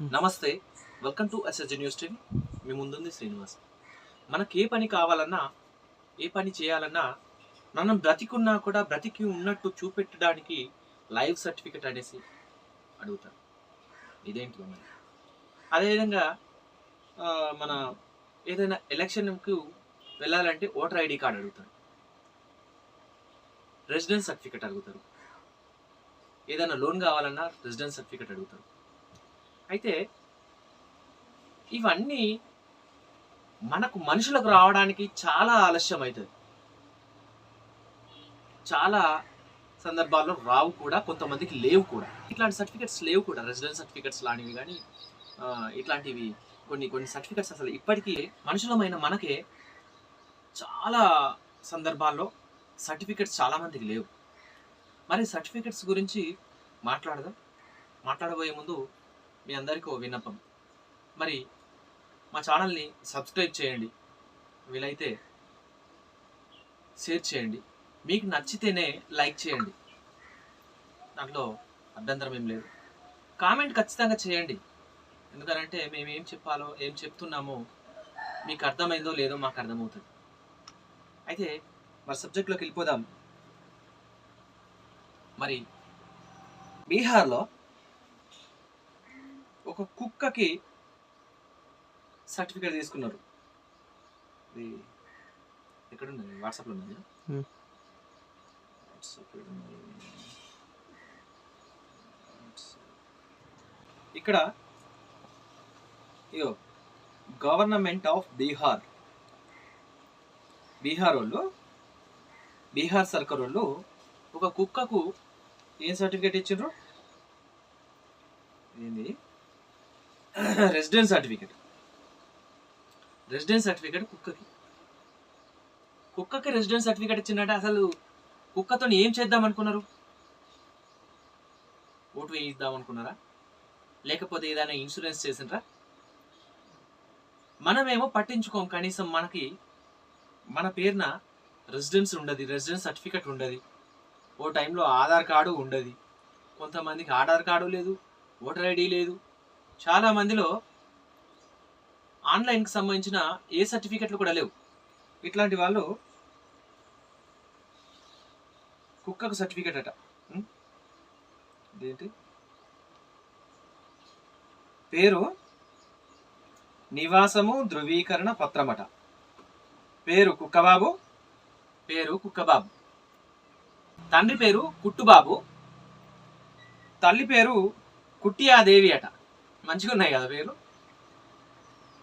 Hmm. నమస్తే welcome to SSG news TV మీ ముందుంది శ్రీనివాస్. మనకి ఏ పని కావాలన్నా ఏ పని చేయాలన్నా మనం బ్రతికున్నా కూడా బ్రతికి ఉన్నట్టు చూపెట్టడానికి లైవ్ సర్టిఫికెట్ అనేసి అడుగుతారు. ఇదేంటి మరి? అదేవిధంగా మన ఏదైనా ఎలక్షన్కు వెళ్ళాలంటే ఓటర్ ఐడి కార్డు అడుగుతారు. రెసిడెన్స్ సర్టిఫికెట్ అడుగుతారు. ఏదైనా లోన్ కావాలన్నా రెసిడెన్స్ సర్టిఫికెట్ అడుగుతారు. అయితే ఇవన్నీ మనకు మనుషులకు రావడానికి చాలా ఆలస్యం అవుతుంది చాలా సందర్భాల్లో రావు కూడా కొంతమందికి లేవు కూడా. ఇట్లాంటి సర్టిఫికెట్స్ లేవు కూడా. రెసిడెన్స్ సర్టిఫికెట్స్ లాంటివి కానీ ఇట్లాంటివి కొన్ని కొన్ని సర్టిఫికెట్స్ అసలు ఇప్పటికీ మనుషులమైన మనకే చాలా సందర్భాల్లో సర్టిఫికెట్స్ చాలామందికి లేవు. మరి సర్టిఫికెట్స్ గురించి మాట్లాడదాం. మాట్లాడబోయే ముందు మీ అందరికీ ఓ విన్నపం. మరి మా ఛానల్ని సబ్స్క్రైబ్ చేయండి. వీలైతే షేర్ చేయండి. మీకు నచ్చితేనే లైక్ చేయండి. దాంట్లో అభ్యంతరం ఏం లేదు. కామెంట్ ఖచ్చితంగా చేయండి. ఎందుకంటే మేము ఏం చెప్పాలో ఏం చెప్తున్నామో మీకు అర్థమైందో లేదో మాకు అర్థమవుతుంది. అయితే మరి సబ్జెక్ట్లోకి వెళ్ళిపోదాం. మరి బీహార్లో ఒక కుక్కకి సర్టిఫికేట్ తీసుకున్నారు. ఇది వాట్సాప్లో ఉన్నది Hmm. వాట్సాప్. ఉన్నది ఇక్కడ ఇయో గవర్నమెంట్ ఆఫ్ బీహార్. బీహార్ వాళ్ళు బీహార్ సర్కార్ వాళ్ళు ఒక కుక్కకు ఏం సర్టిఫికేట్ ఇచ్చిండ్రు? ఏంది? రెసిడెన్స్ సర్టిఫికేట్ రెసిడెన్స్ సర్టిఫికేట్ కుక్కకి. కుక్కకి రెసిడెన్స్ సర్టిఫికేట్ ఇచ్చిందంటే అసలు కుక్కతో ఏం చేద్దాం అనుకున్నారు? ఓటు వేయిద్దాం అనుకున్నారా? లేకపోతే ఏదైనా ఇన్సూరెన్స్ చేసిండ్రా? మనమేమో పట్టించుకోం కనీసం మనకి మన పేరున రెసిడెన్స్ ఉండదు రెసిడెన్స్ సర్టిఫికేట్ ఉండదు. ఓ టైంలో ఆధార్ కార్డు ఉండదు. కొంతమందికి ఆధార్ కార్డు లేదు ఓటర్ ఐడి లేదు. చాలా మందిలో ఆన్లైన్కి సంబంధించిన ఏ సర్టిఫికెట్లు కూడా లేవు. ఇట్లాంటి వాళ్ళు కుక్కకు సర్టిఫికెట్ అట. ఇదేంటి? పేరు నివాసము ధృవీకరణ పత్రమట. పేరు కుక్కబాబు పేరు కుక్కబాబు. తండ్రి పేరు కుట్టుబాబు తల్లి పేరు కుట్టియాదేవి అట. మంచిగా ఉన్నాయి కదా పేర్లు?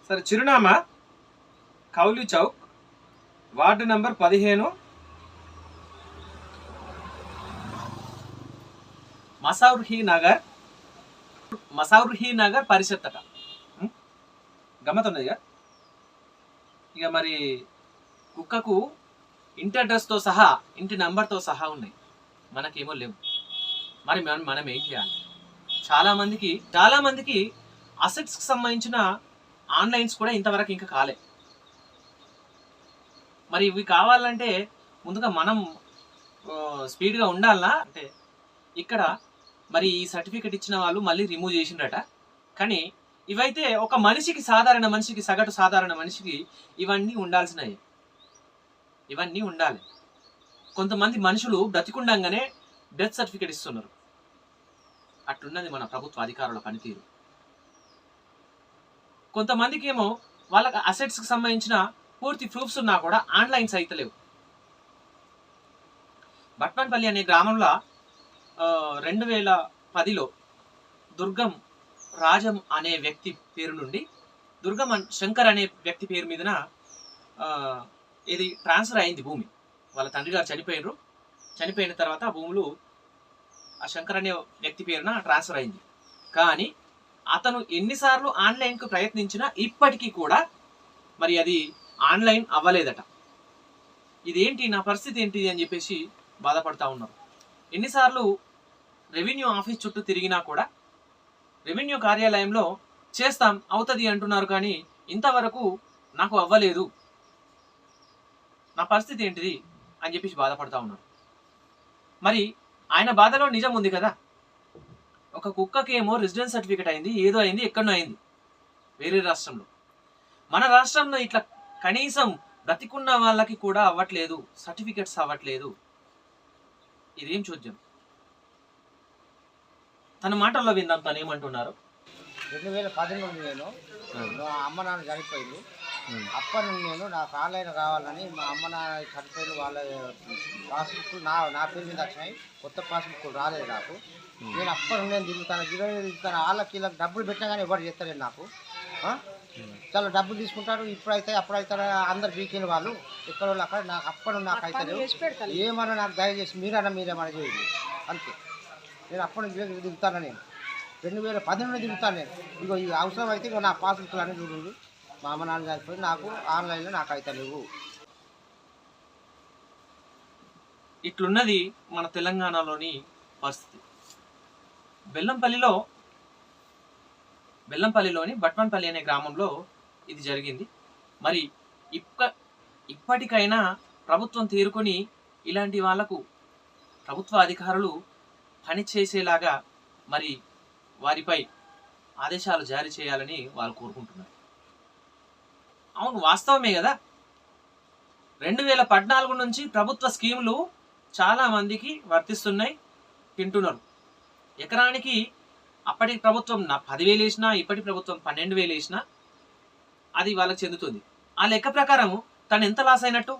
సరే చిరునామా కౌలి చౌక్ వార్డు నంబర్ పదిహేను. మసౌర్హీ నగర్ మసౌర్హీ నగర్ పరిషత్ అట గమ్మత్ ఉన్నది ఇక మరి కుక్కకు ఇంటి అడ్రస్తో సహా ఇంటి నంబర్తో సహా ఉన్నాయి. మనకేమో లేవు. మరి మనం మనం ఏం చేయాలి? చాలా మందికి చాలా మందికి అసెట్స్కి సంబంధించిన ఆన్లైన్స్ కూడా ఇంతవరకు ఇంకా కాలే. మరి ఇవి కావాలంటే ముందుగా మనం స్పీడ్గా ఉండాలనా? అంటే ఇక్కడ మరి ఈ సర్టిఫికెట్ ఇచ్చిన వాళ్ళు మళ్ళీ రిమూవ్ చేసిండ్రట. కానీ ఇవైతే ఒక మనిషికి సాధారణ మనిషికి సగటు సాధారణ మనిషికి ఇవన్నీ ఉండాల్సినవి ఇవన్నీ ఉండాలి. కొంతమంది మనుషులు బ్రతికుండంగానే డెత్ సర్టిఫికేట్ ఇస్తున్నారు. అట్లున్నది మన ప్రభుత్వ అధికారుల పనితీరు. కొంతమందికి ఏమో వాళ్ళకి అసెట్స్కి సంబంధించిన పూర్తి ప్రూఫ్స్ ఉన్నా కూడా ఆన్లైన్స్ అయితే లేవు. భట్మన్పల్లి అనే గ్రామంలో రెండు వేల పదిలో దుర్గం రాజం అనే వ్యక్తి పేరు నుండి దుర్గం శంకర్ అనే వ్యక్తి పేరు మీదన ఇది ట్రాన్స్ఫర్ అయింది భూమి. వాళ్ళ తండ్రి గారు చనిపోయినరు చనిపోయిన తర్వాత ఆ భూములు ఆ శంకర్ అనే వ్యక్తి పేరున ట్రాన్స్ఫర్ అయింది. కానీ అతను ఎన్నిసార్లు ఆన్లైన్కు ప్రయత్నించినా ఇప్పటికీ కూడా మరి అది ఆన్లైన్ అవ్వలేదట. ఇదేంటి నా పరిస్థితి ఏంటి అని చెప్పేసి బాధపడతా ఉన్నారు. ఎన్నిసార్లు రెవెన్యూ ఆఫీస్ చుట్టూ తిరిగినా కూడా రెవెన్యూ కార్యాలయంలో చేస్తాం అవుతుంది అంటున్నారు కానీ ఇంతవరకు నాకు అవ్వలేదు. నా పరిస్థితి ఏంటిది అని చెప్పేసి బాధపడతా ఉన్నారు. మరి ఆయన బాధలో నిజం ఉంది కదా. ఒక కుక్కకేమో రెసిడెన్స్ సర్టిఫికేట్ అయింది ఏదో అయింది ఎక్కడో అయింది. వేరే రాష్ట్రంలో. మన రాష్ట్రంలో ఇట్లా కనీసం బ్రతికున్న వాళ్ళకి కూడా అవ్వట్లేదు సర్టిఫికెట్స్ అవ్వట్లేదు. ఇదేం చూద్దాం తన మాటల్లో విందాం తను ఏమంటున్నారు. రెండు వేల పది నుండి నేను మా అమ్మ నాన్న చనిపోయింది. అప్పటి నుండి నేను నాకు ఆన్లైన్ కావాలని మా అమ్మ నాన్న చనిపోయిన వాళ్ళ పాస్బుక్ నా నా పేరు మీద వచ్చినాయి. కొత్త పాస్బుక్ రాలేదు నాకు. నేను అప్పటి నుండి నేను తిరుగుతాను గిరవి తిరుగుతాను వాళ్ళకి వీళ్ళకి డబ్బులు పెట్టినా కానీ ఎవరు చేస్తలేదు నాకు. ఆ? చాలా డబ్బులు తీసుకుంటారు ఇప్పుడైతే అప్పుడైతే అందరు బీకిన వాళ్ళు ఎక్కడ వాళ్ళు అక్కడ నాకు అప్పటి నుండి నాకు అయితే ఏమన్నా నాకు దయచేసి మీరన్నా మీరేమన్నా చేయండి. అంతే. నేను అప్పటి నుంచి దిగుతాను నేను. రెండు వేల పది నుండి దిగుతాను నేను. ఇగో ఈ అవసరం అయితే ఇగో నా పాస్బుక్లు అన్నీ చూడండి మా అమ్మ నాన్న చనిపోయి నాకు ఆన్లైన్లో నాకు అయితే లేవు. ఇట్లున్నది మన తెలంగాణలోని పరిస్థితి. బెల్లంపల్లిలో బెల్లంపల్లిలోని బట్వన్పల్లి అనే గ్రామంలో ఇది జరిగింది. మరి ఇప్ప ఇప్పటికైనా ప్రభుత్వం తీరుకొని ఇలాంటి వాళ్ళకు ప్రభుత్వ అధికారులు పని చేసేలాగా మరి వారిపై ఆదేశాలు జారీ చేయాలని వాళ్ళు కోరుకుంటున్నారు. అవును వాస్తవమే కదా? రెండు వేల పద్నాలుగు నుంచి ప్రభుత్వ స్కీములు చాలా మందికి వర్తిస్తున్నాయి తింటున్నారు. ఎకరానికి అప్పటి ప్రభుత్వం నా పదివేలు వేసినా ఇప్పటి ప్రభుత్వం పన్నెండు వేలు వేసినా అది వాళ్ళకి చెందుతుంది. ఆ లెక్క ప్రకారం తను ఎంత లాస్ అయినట్టు?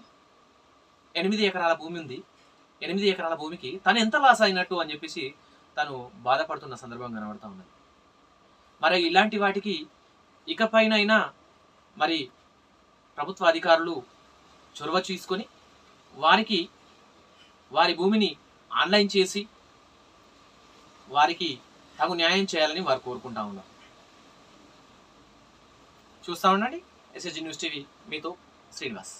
ఎనిమిది ఎకరాల భూమి ఉంది. ఎనిమిది ఎకరాల భూమికి తను ఎంత లాస్ అయినట్టు అని చెప్పేసి తను బాధపడుతున్న సందర్భం కనబడుతూ ఉన్నది. మరి ఇలాంటి వాటికి ఇకపైనైనా మరి ప్రభుత్వ అధికారులు చొరవ తీసుకొని వారికి వారి భూమిని ఆన్లైన్ చేసి వారికి తగు న్యాయం చేయాలని వారు కోరుకుంటా ఉన్నారు. చూస్తా ఉండండి. ఎస్ఎస్జి న్యూస్ టీవీ మీతో శ్రీనివాస్.